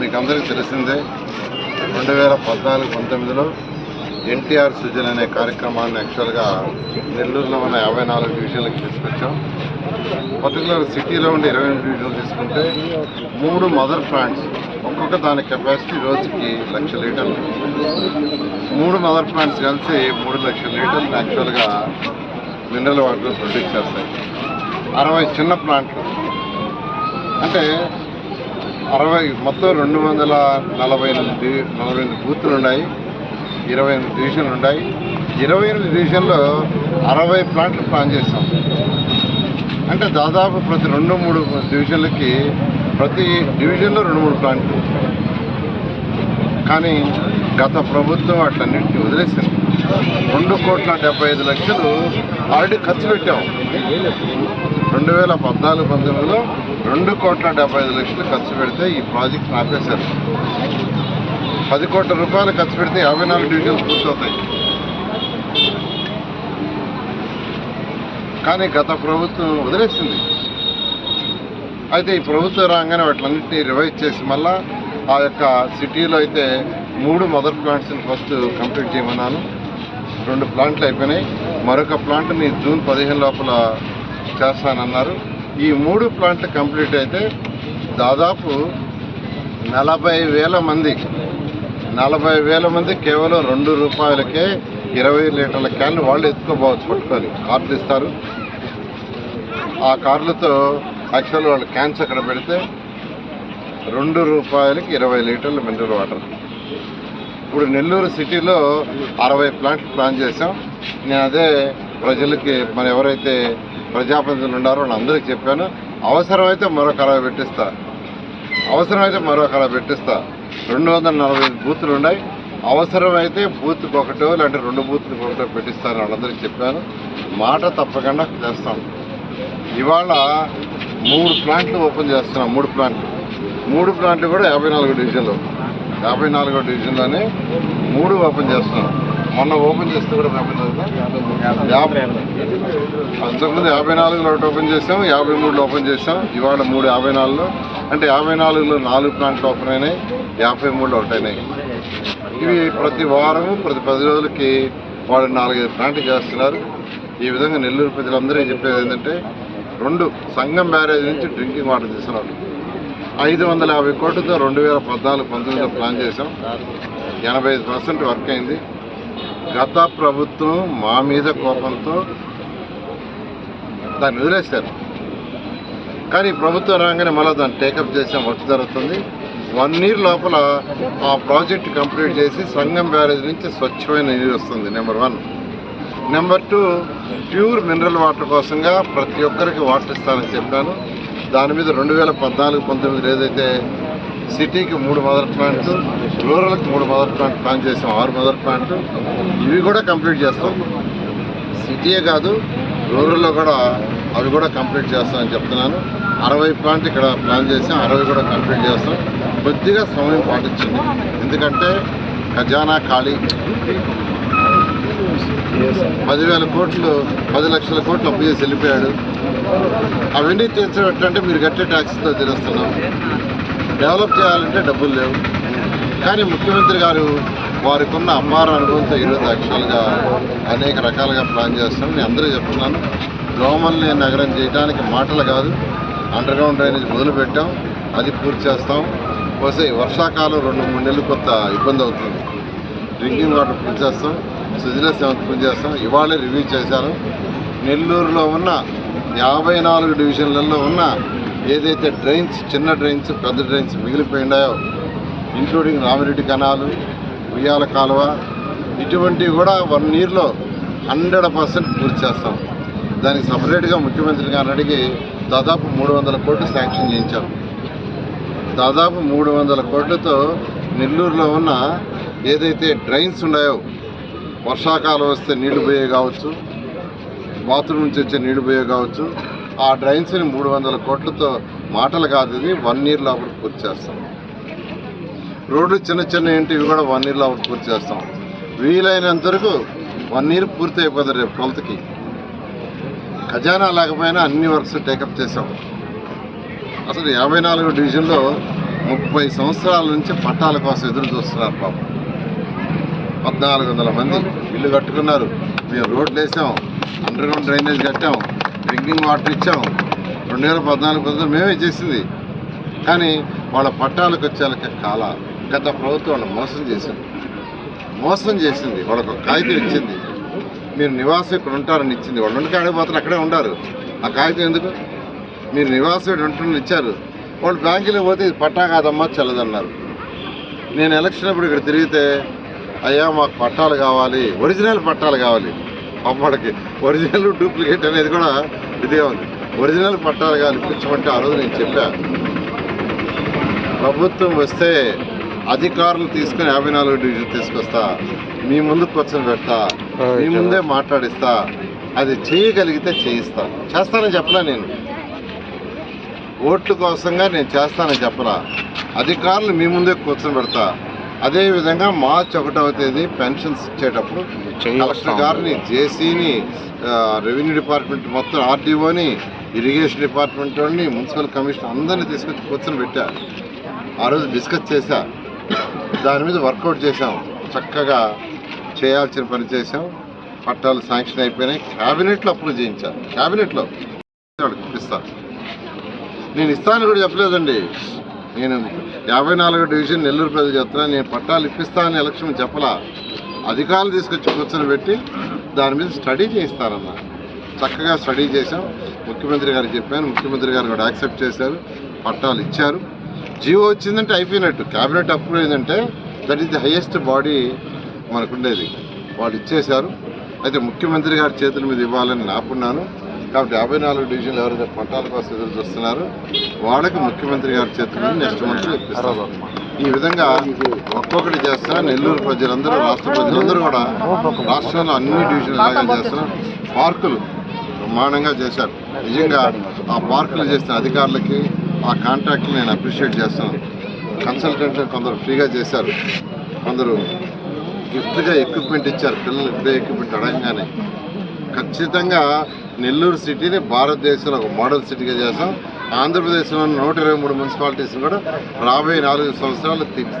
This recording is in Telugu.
మీకు అందరికీ తెలిసిందే రెండు వేల పద్నాలుగు పంతొమ్మిదిలో ఎన్టీఆర్ సృజన్ అనే కార్యక్రమాన్ని యాక్చువల్గా నెల్లూరులో ఉన్న యాభై నాలుగు డివిజన్లకు తీసుకొచ్చాం. పర్టికులర్ సిటీలో ఉండే ఇరవై ఎనిమిది డివిజన్లు తీసుకుంటే మూడు మదర్ ప్లాంట్స్ ఒక్కొక్క దాని కెపాసిటీ రోజుకి లక్ష లీటర్లు. మూడు మదర్ ప్లాంట్స్ కలిసి మూడు లక్షల లీటర్లు యాక్చువల్గా మినరల్ వాటర్ ప్రొడ్యూస్ చేస్తాయి. అరవై చిన్న ప్లాంట్లు. అంటే అరవై మొత్తం రెండు వందల నలభై ఎనిమిది నలభై ఎనిమిది బూతులు ఉన్నాయి. ఇరవై ఎనిమిది డివిజన్లు ఉన్నాయి. ఇరవై ఎనిమిది డివిజన్లో అరవై ప్లాంట్లు ప్లాన్ చేస్తాం అంటే దాదాపు ప్రతి రెండు మూడు డివిజన్లకి ప్రతి డివిజన్లో రెండు మూడు ప్లాంట్లు. కానీ గత ప్రభుత్వం అట్లన్నింటినీ వదిలేసింది. రెండు కోట్ల డెబ్బై ఐదు లక్షలు ఆల్రెడీ ఖర్చు పెట్టాం. రెండు వేల పద్నాలుగు పంతొమ్మిదిలో రెండు కోట్ల డెబ్బై ఐదు లక్షలు ఖర్చు పెడితే ఈ ప్రాజెక్ట్ ఆపేశారు. పది కోట్ల రూపాయలు ఖర్చు పెడితే యాభై నాలుగు డివిజన్స్ పూర్తవుతాయి. కానీ గత ప్రభుత్వం వదిలేసింది. అయితే ఈ ప్రభుత్వం రాగానే వాటిలన్నింటినీ రివైజ్ చేసి మళ్ళా ఆ యొక్క సిటీలో అయితే మూడు మదర్ ప్లాంట్స్ని ఫస్ట్ కంప్లీట్ చేయమన్నాను. రెండు ప్లాంట్లు అయిపోయినాయి. మరొక ప్లాంట్ని జూన్ పదిహేను లోపల చేస్తానన్నారు. ఈ మూడు ప్లాంట్లు కంప్లీట్ అయితే దాదాపు నలభై వేల మంది నలభై వేల మంది కేవలం రెండు రూపాయలకే ఇరవై లీటర్ల క్యాన్లు వాళ్ళు ఎత్తుకోబోవచ్చు పట్టుకొని కార్లు ఇస్తారు. ఆ కార్లతో యాక్చువల్ వాళ్ళు క్యాన్స్ అక్కడ పెడితే రెండు రూపాయలకి ఇరవై లీటర్ల మినరల్ వాటర్. ఇప్పుడు నెల్లూరు సిటీలో అరవై ప్లాంట్లు ప్లాన్ చేసాం నేను అదే ప్రజలకి మన ఎవరైతే ప్రజాప్రతినిధులు ఉన్నారో వాళ్ళందరికీ చెప్పాను. అవసరమైతే మరో కళ పెట్టిస్తా. అవసరమైతే మరో కళ పెట్టిస్తా. రెండు వందల నలభై ఐదు బూతులు ఉన్నాయి. అవసరమైతే బూత్కి ఒకటో లేదంటే రెండు బూత్లకు ఒకటో పెట్టిస్తాను వాళ్ళందరికీ చెప్పాను. మాట తప్పకుండా చేస్తాం ఇవాళ మూడు ప్లాంట్లు ఓపెన్ చేస్తున్నాం మూడు ప్లాంట్లు. మూడు ప్లాంట్లు కూడా యాభై నాలుగో డివిజన్లో. యాభై నాలుగో డివిజన్లోనే మూడు ఓపెన్ చేస్తున్నాం. మొన్న ఓపెన్ చేస్తే కూడా యాభై నాలుగు యాభై. అంతకుముందు యాభై నాలుగులో ఒకటి ఓపెన్ చేసాం యాభై మూడులో ఓపెన్ చేసాం ఇవాళ మూడు యాభై నాలుగులో. అంటే యాభై నాలుగులో నాలుగు ప్లాంట్లు ఓపెన్ అయినాయి యాభై మూడులో ఒకటి అయినాయి. ఇవి ప్రతి వారము ప్రతి పది రోజులకి వాళ్ళు నాలుగైదు ప్లాంట్లు చేస్తున్నారు. ఈ విధంగా నెల్లూరు ప్రజలందరూ చెప్పేది ఏంటంటే రెండు సంఘం బ్యారేజ్ నుంచి డ్రింకింగ్ వాటర్ తీసుకున్నారు ఐదు వందల యాభై కోట్లతో రెండు వేల పద్నాలుగు పంతొమ్మిదిలో ప్లాన్ చేసాం. ఎనభై ఐదు పర్సెంట్ వర్క్ అయింది. గత ప్రభుత్వం మా మీద కోపంతో దాన్ని వదిలేశారు. కానీ ప్రభుత్వం రాగానే మళ్ళీ దాన్ని టేకప్ చేసే వర్క్ జరుగుతుంది. వన్ ఇయర్ లోపల ఆ ప్రాజెక్ట్ కంప్లీట్ చేసి సంగం బ్యారేజ్ నుంచి స్వచ్ఛమైన నీరు వస్తుంది number one number two pure mineral water కోసంగా ప్రతి ఒక్కరికి వాటర్ ఇస్తానని చెప్పాను. దాని మీద రెండు వేల పద్నాలుగు పంతొమ్మిదిలో ఏదైతే సిటీకి మూడు మదర్ ప్లాంట్స్ రూరల్కి మూడు మదర్ ప్లాంట్ ప్లాన్ చేసాం ఆరు మదర్ ప్లాంట్. ఇవి కూడా కంప్లీట్ చేస్తాం. సిటీయే కాదు రూరల్లో కూడా అవి కూడా కంప్లీట్ చేస్తామని చెప్తున్నాను. అరవై ప్లాంట్ ఇక్కడ ప్లాన్ చేసాం అరవై కూడా కంప్లీట్ చేస్తాం. కొద్దిగా సమయం పాటించింది ఎందుకంటే ఖజానా ఖాళీ. పదివేల కోట్లు పది లక్షల కోట్లు అప్పు చేసి వెళ్ళిపోయాడు. అవన్నీ తీర్చబెట్టంటే మీరు కట్టే ట్యాక్స్తో తెలుస్తున్నాం డెవలప్ చేయాలంటే డబ్బులు లేవు. కానీ ముఖ్యమంత్రి గారు వారికి ఉన్న అపార అనుభవంతో ఈరోజు యాక్చువల్గా అనేక రకాలుగా ప్లాన్ చేస్తాం నేను అందరూ చెప్తున్నాను దోమల్ని నగరం చేయడానికి మాటలు కాదు అండర్ గ్రౌండ్ డ్రైనేజ్ మొదలుపెట్టాం అది పూర్తి చేస్తాం. వస్తే వర్షాకాలం రెండు మూడు నెలలు కొత్త ఇబ్బంది అవుతుంది. డ్రింకింగ్ వాటర్ పూర్తి చేస్తాం సుజల సెవెంత్ పూర్తి చేస్తాం. ఇవాళే రివ్యూ చేశాను. నెల్లూరులో ఉన్న యాభై నాలుగు డివిజన్లలో ఉన్న ఏదైతే డ్రైన్స్ చిన్న డ్రైన్స్ పెద్ద డ్రైన్స్ మిగిలిపోయినాయో ఇంక్లూడింగ్ రామిరెడ్డి కణాలు ఉయ్యాల కాలువ ఇటువంటివి కూడా వన్ ఇయర్లో హండ్రెడ్ పర్సెంట్ పూర్తి చేస్తాం. దానికి సపరేట్గా ముఖ్యమంత్రి గారిని అడిగి దాదాపు మూడు వందల కోట్లు శాంక్షన్ చేయించాం. దాదాపు మూడు వందల కోట్లతో నెల్లూరులో ఉన్న ఏదైతే డ్రైన్స్ ఉన్నాయో వర్షాకాలం వస్తే నీళ్ళు పోయే కావచ్చు బాత్రూమ్ నుంచి వచ్చే నీళ్ళు పోయే కావచ్చు ఆ డ్రైన్స్ని మూడు వందల కోట్లతో మాటలు కాదు ఇది వన్ ఇయర్ లోపల పూర్తి చేస్తాం. రోడ్లు చిన్న చిన్న ఏంటి ఇవి కూడా వన్ ఇయర్ లోపల పూర్తి చేస్తాం. వీలైనంత వరకు వన్ ఇయర్ పూర్తి అయిపోతుంది రేపు ట్వెల్త్కి. ఖజానా లేకపోయినా అన్ని వర్క్స్ టేకప్ చేసాం అసలు యాభై నాలుగు డివిజన్లో ముప్పై సంవత్సరాల నుంచి పట్టాల కోసం ఎదురు చూస్తున్నారు పాపం. పద్నాలుగు వందల మంది ఇల్లు కట్టుకున్నారు. మేము రోడ్లు వేసాం అండర్ గ్రౌండ్ డ్రైనేజ్ కట్టాం. డ్రింకింగ్ వాటర్ ఇచ్చాం. రెండు వేల పద్నాలుగు పద్నాలుగు మేమే చేసింది. కానీ వాళ్ళ పట్టాలకు వచ్చేళ్ళకి కాల గత ప్రభుత్వం వాళ్ళు మోసం చేసింది. మోసం చేసింది. వాళ్ళకు కాగితం ఇచ్చింది. మీరు నివాసం ఇక్కడ ఉంటారని ఇచ్చింది. వాళ్ళు ఉండి ఆడిపోతారు అక్కడే ఉండారు. ఆ కాగితం ఎందుకు? మీరు నివాసం ఇక్కడ ఉంటున్న ఇచ్చారు. వాళ్ళు బ్యాంకులో పోతే ఇది పట్టా కాదమ్మా చెల్లదన్నారు. నేను ఎలక్షన్ అప్పుడు ఇక్కడ తిరిగితే అయ్యా మాకు పట్టాలు కావాలి. ఒరిజినల్ పట్టాలు కావాలి. అమ్మడికి ఒరిజినల్ డూప్లికేట్ అనేది కూడా ఇదే ఉంది. ఒరిజినల్ పట్టాలు కావాలి ఇప్పించమంటే ఆ రోజు నేను చెప్పా. ప్రభుత్వం వస్తే అధికారులు తీసుకుని యాభై నాలుగు డివిజన్ తీసుకొస్తా. మీ ముందు కూర్చొని పెడతా. మీ ముందే మాట్లాడిస్తా. అది చేయగలిగితే చేయిస్తా. చేస్తానని చెప్పలే నేను? ఓట్ల కోసంగా నేను చేస్తానని చెప్పరా అధికారులు మీ ముందే కూర్చొని పెడతా. అదే విధంగా మార్చి ఒకటవ తేదీ పెన్షన్స్ ఇచ్చేటప్పుడు కలెక్టర్ గారిని జేసీని రెవెన్యూ డిపార్ట్మెంట్ మొత్తం ఆర్డీఓని ఇరిగేషన్ డిపార్ట్మెంట్ వాడిని మున్సిపల్ కమిషనర్ అందరినీ తీసుకొచ్చి కూర్చొని పెట్టా ఆ రోజు డిస్కస్ చేశా. దాని మీద వర్కౌట్ చేశాం. చక్కగా చేయాల్సిన పని చేశాం. పట్టాలు శాంక్షన్ అయిపోయినాయి. క్యాబినెట్లో అప్రూవ్ చేయించాను క్యాబినెట్లో. ఇప్పిస్తాను నేను ఇస్తాను కూడా చెప్పలేదండి. నేను యాభై నాలుగో డివిజన్ నెల్లూరు ప్రజలు చెప్తున్నా నేను పట్టాలు ఇప్పిస్తానని ఎలక్షన్ చెప్పలా. అధికారులు తీసుకొచ్చి కూర్చొని పెట్టి దాని మీద స్టడీ చేయిస్తారన్న. చక్కగా స్టడీ చేశాం. ముఖ్యమంత్రి గారికి చెప్పాను. ముఖ్యమంత్రి గారు కూడా యాక్సెప్ట్ చేశారు. పట్టాలు ఇచ్చారు. జీవో వచ్చిందంటే అయిపోయినట్టు. క్యాబినెట్ అప్రూవ్ అయిందంటే that is the highest body మనకుండేది. వాళ్ళు ఇచ్చేశారు. అయితే ముఖ్యమంత్రి గారి చేతుల మీద ఇవ్వాలని నాకున్నాను. కాబట్టి యాభై నాలుగు డివిజన్లు ఎవరైతే పట్టాల కోసం ఎదురు చూస్తున్నారో వాళ్ళకి ముఖ్యమంత్రి గారి చేతుల మీద నెక్స్ట్ మంత్ ఇప్పిస్తారు ఈ విధంగా ఒక్కొక్కటి చేస్తా నెల్లూరు ప్రజలందరూ రాష్ట్ర ప్రజలందరూ కూడా రాష్ట్రంలో అన్ని డివిజన్లు లాగా చేస్తున్నారు. పార్కులు బ్రహ్మాండంగా చేశారు. నిజంగా ఆ పార్కులు చేసిన అధికారులకి ఆ కాంట్రాక్ట్ని నేను అప్రిషియేట్ చేస్తాను కన్సల్టెంట్ కొందరు ఫ్రీగా చేశారు. కొందరు గిఫ్ట్గా ఎక్విప్మెంట్ ఇచ్చారు. పిల్లలు ఇప్పుడే ఎక్విప్మెంట్ అడగంగానే. ఖచ్చితంగా నెల్లూరు సిటీని భారతదేశంలో ఒక మోడల్ సిటీగా చేస్తాం. ఆంధ్రప్రదేశ్లో నూట ఇరవై మూడు మున్సిపాలిటీస్ని కూడా రాబోయే నాలుగు సంవత్సరాలు తీర్చి